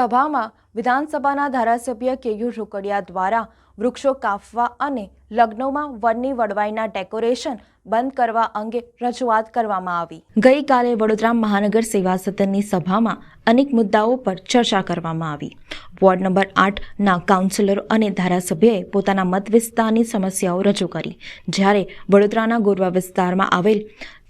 સભામાં વિધાનસભાના ધારાસભ્ય કેયુ રોકડિયા દ્વારા વૃક્ષો કાપવા અને લગ્નોમાં વનની વડવાઈના ડેકોરેશન બંધ કરવા અંગે રજૂઆત કરવામાં આવી. ગઈકાલે વડોદરા મહાનગર સેવા સદનની સભામાં અનેક મુદ્દાઓ પર ચર્ચા કરવામાં આવી. વોર્ડ નંબર આઠના કાઉન્સિલરો અને ધારાસભ્યએ પોતાના મત વિસ્તારની સમસ્યાઓ રજૂ કરી. જ્યારે વડોદરાના ગોરવા વિસ્તારમાં આવેલ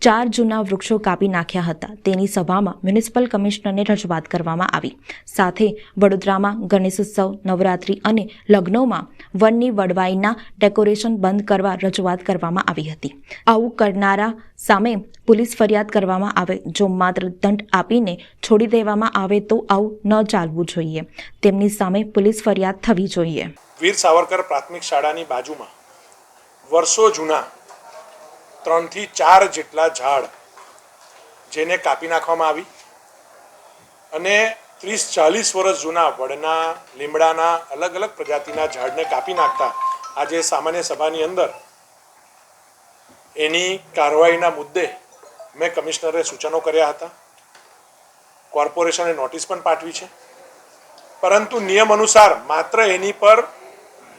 ચાર જૂના વૃક્ષો કાપી નાખ્યા હતા. તેની સભામાં મ્યુનિસિપલ કમિશનરને રજૂઆત કરવામાં આવી. સાથે વડોદરામાં ગણેશોત્સવ નવરાત્રિ અને લગ્નોમાં વનની વડવાઈના ડેકોરેશન બંધ કરવા રજૂઆત કરવામાં આવી હતી. આવું કરનારા સામે પોલીસ ફરિયાદ કરવામાં આવે. જો માત્ર દંડ આપીને છોડી દેવામાં આવે તો આવું ન ચાલવું જોઈએ. તેમની સામે પોલીસ ફરિયાદ થવી જોઈએ. વીર સાવરકર પ્રાથમિક શાળાની બાજુમાં વર્ષો જૂના ત્રણથી ચાર જેટલા ઝાડ જેને કાપી નાખવામાં આવી અને ત્રીસ ચાલીસ વર્ષ જૂના વડના, લીમડાના, અલગ અલગ પ્રજાતિના ઝાડને કાપી નાખતા આજે સામાન્ય સભાની અંદર એની કાર્યવાહીના મુદ્દે મેં કમિશનરે સૂચનો કર્યા હતા. કોર્પોરેશને નોટિસ પણ પાઠવી છે. પરંતુ નિયમ અનુસાર માત્ર એની પર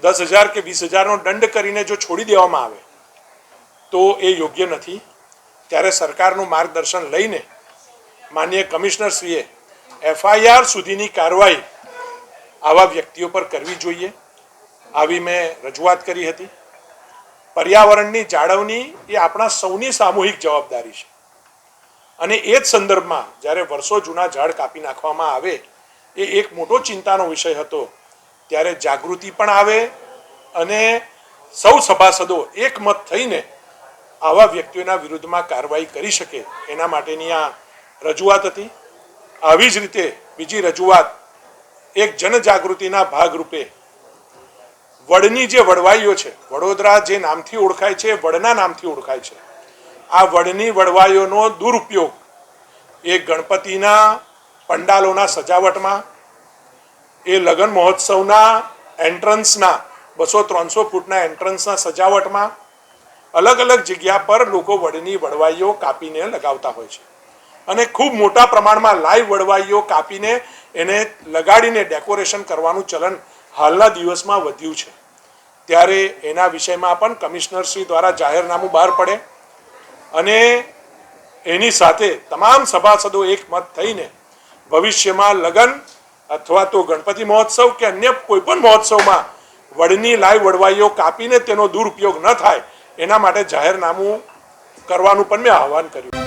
દસ હજાર કે વીસ હજારનો દંડ કરીને જો છોડી દેવામાં આવે તો એ યોગ્ય નથી. ત્યારે સરકારનું માર્ગદર્શન લઈને માન્ય કમિશનરશ્રીએ એફઆઈઆર સુધીની કાર્યવાહી આવા વ્યક્તિઓ પર કરવી જોઈએ. આવી મેં રજૂઆત કરી હતી. પર્યાવરણની જાળવણી એ આપણા સૌની સામૂહિક જવાબદારી છે. અને એ જ સંદર્ભમાં જ્યારે વર્ષો જૂના ઝાડ કાપી નાખવામાં આવે, એ એક મોટો ચિંતાનો વિષય હતો. ત્યારે જાગૃતિ પણ આવે અને સૌ સભાસદો એકમત થઈને આવા વ્યક્તિઓના વિરુદ્ધમાં કાર્યવાહી કરી શકે, એના માટેની આ રજૂઆત હતી. આવી જ રીતે બીજી રજૂઆત એક જનજાગૃતિના ભાગરૂપે. વડની જે વડવાઈઓ છે, વડોદરા જે નામથી ઓળખાય છે, વડના નામથી ઓળખાય છે, આ વડની વડવાઈઓનો દુરુપયોગ એ ગણપતિના પંડાલોના સજાવટમાં, એ લગ્ન મહોત્સવના એન્ટ્રન્સના બસો ત્રણસો ફૂટના એન્ટ્રન્સના સજાવટમાં અલગ અલગ જગ્યા પર લોકો વડની વડવાઈઓ કાપીને લગાવતા હોય છે. અને ખૂબ મોટા પ્રમાણમાં લાઈવ વડવાઈઓ કાપીને એને લગાડીને ડેકોરેશન કરવાનું ચલન હાલના દિવસમાં વધ્યું છે. ત્યારે એના વિષયમાં પણ કમિશનર શ્રી દ્વારા જાહેરનામું બહાર પડે અને એની સાથે તમામ સભાસદો એકમત થઈને ભવિષ્યમાં લગ્ન અથવા તો ગણપતિ મહોત્સવ કે અન્ય કોઈપણ મહોત્સવમાં વડની લાઈવ વડવાઈઓ કાપીને તેનો દુરુપયોગ ન થાય એના માટે જાહેરનામું કરવાનું પણ મેં આહવાન કર્યું.